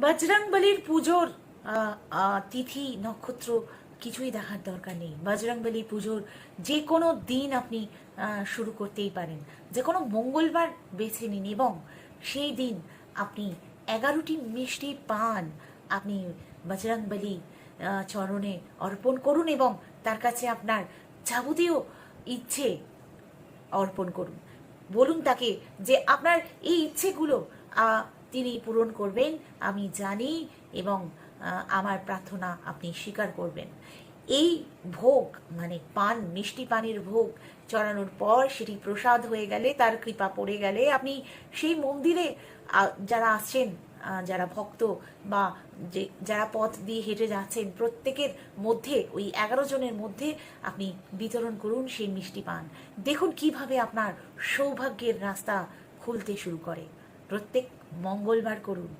বজরংবলির পুজোর আহ, আহ, তিথি নক্ষত্র কিছুই দেখার দরকার নেই। বজরংবলী পুজোর যে কোনো দিন আপনি শুরু করতেই পারেন। যে কোনো মঙ্গলবার বেছে নিন এবং সেই দিন আপনি এগারোটি মিষ্টি পান আপনি বজরংবলী আহ, চরণে অর্পণ করুন এবং তার কাছে আপনার যাবতীয় ইচ্ছে অর্পণ করুন। বলুন তাকে যে আপনার এই ইচ্ছেগুলো তিনি পূরণ করবেন আমি জানি এবং আমার প্রার্থনা আপনি স্বীকার করবেন। এই ভোগ মানে পান মিষ্টি পানির ভোগ চড়ানোর পর সেটি প্রসাদ হয়ে গেলে তার কৃপা পড়ে গেলে আপনি সেই মন্দিরে যারা আসছেন আহ, যারা ভক্ত বা যে যারা পথ দিয়ে হেঁটে যাচ্ছেন প্রত্যেকের মধ্যে ওই এগারো জনের মধ্যে আপনি বিতরণ করুন সেই মিষ্টি পান। দেখুন কীভাবে আপনার সৌভাগ্যের রাস্তা খুলতে শুরু করে। প্রত্যেক মঙ্গলবার করুন।